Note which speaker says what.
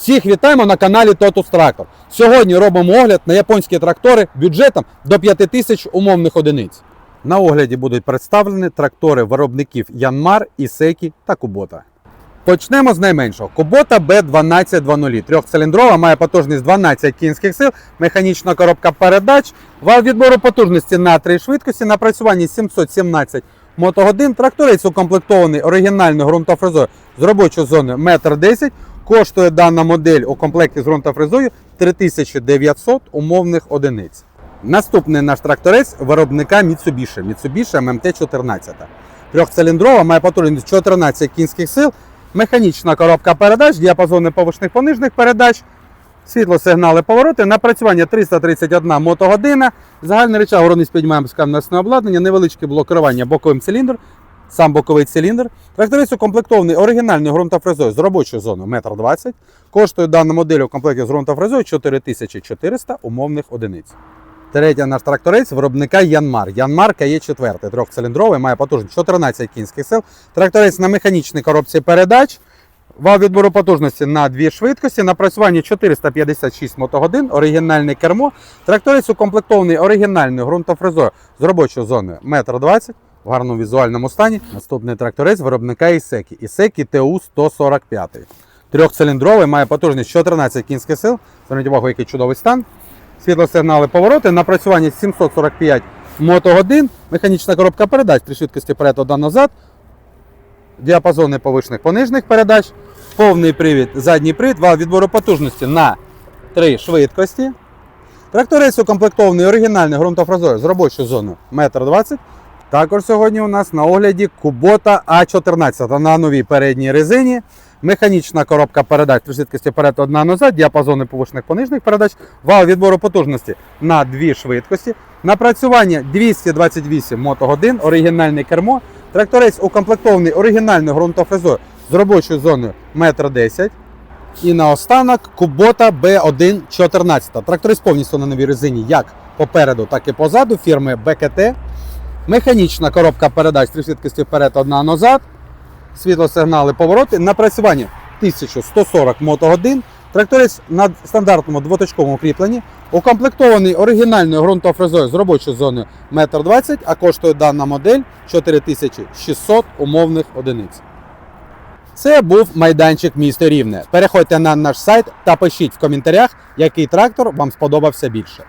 Speaker 1: Всіх вітаємо на каналі Totus Tractor. Сьогодні робимо огляд на японські трактори бюджетом до 5 тисяч умовних одиниць. На огляді будуть представлені трактори виробників Янмар, Ісекі та Кубота. Почнемо з найменшого. Кубота B1220. Трьохциліндрова, має потужність 12 кінських сил, механічна коробка передач, вал відбору потужності на 3 швидкості, напрацювання 717 мотогодин. Тракторець укомплектований оригінальною ґрунтофрезою з робочою зоною 1,10 м. Коштує дана модель у комплекті з ґрунтофрезою 3900 умовних одиниць. Наступний наш тракторець виробника Mitsubishi. Mitsubishi MMT-14. Трьохциліндрова, має потужність 14 кінських сил, механічна коробка передач, діапазони повишних понижних передач, світлосигнали повороти, напрацювання 331 мотогодина, загальний речаг городний з підіймаємо скамнесне обладнання, невеличке блок керування боковим циліндр, сам боковий циліндр. Тракторець укомплектований оригінальною ґрунтофрезою з робочою зоною 1,20 м. Коштує дана модель у комплекті з ґрунтофрезою 4400 умовних одиниць. Третя наш тракторець виробника Янмар. Янмар КЕ4, трьохциліндровий, має потужність 14 кінських сил. Тракторець на механічній коробці передач. Вал відбору потужності на дві швидкості, напрацювання 456 мотогодин, оригінальне кермо. Тракторець укомплектований оригінальною ґрунтофрезою з робочою зоною 1,20 м в гарному візуальному стані. Наступний тракторець виробника Ісекі. Ісекі ТУ 145. Трьохциліндровий, має потужність 14 кінських сил. Зверніть увагу, який чудовий стан. Світлосигнали повороти, напрацювання 745 мотогодин, механічна коробка передач, три швидкості вперед, одна назад, діапазони повишних понижних передач, повний привід, задній привід, вал відбору потужності на три швидкості. Тракторець укомплектований оригінальною ґрунтофрезою з робочою зоною 1,20 м. Також сьогодні у нас на огляді Kubota A14 на новій передній резині. Механічна коробка передач три швидкості вперед, одна назад, діапазони повишних понижних передач, вал відбору потужності на дві швидкості, напрацювання 228 мотогодин, оригінальне кермо. Тракторець укомплектований оригінальною ґрунтофрезою з робочою зоною 1,10 м. І наостанок Kubota B114. Тракторець повністю на новій резині як попереду, так і позаду фірми BKT. Механічна коробка передач три швидкості вперед, одна назад. Світлосигнали повороти. Напрацювання 1140 мотогодин. Тракторець на стандартному двоточковому кріпленні. Укомплектований оригінальною ґрунтофрезою з робочою зоною 1,20 м, а коштує дана модель 4600 умовних одиниць. Це був майданчик міста Рівне. Переходьте на наш сайт та пишіть в коментарях, який трактор вам сподобався більше.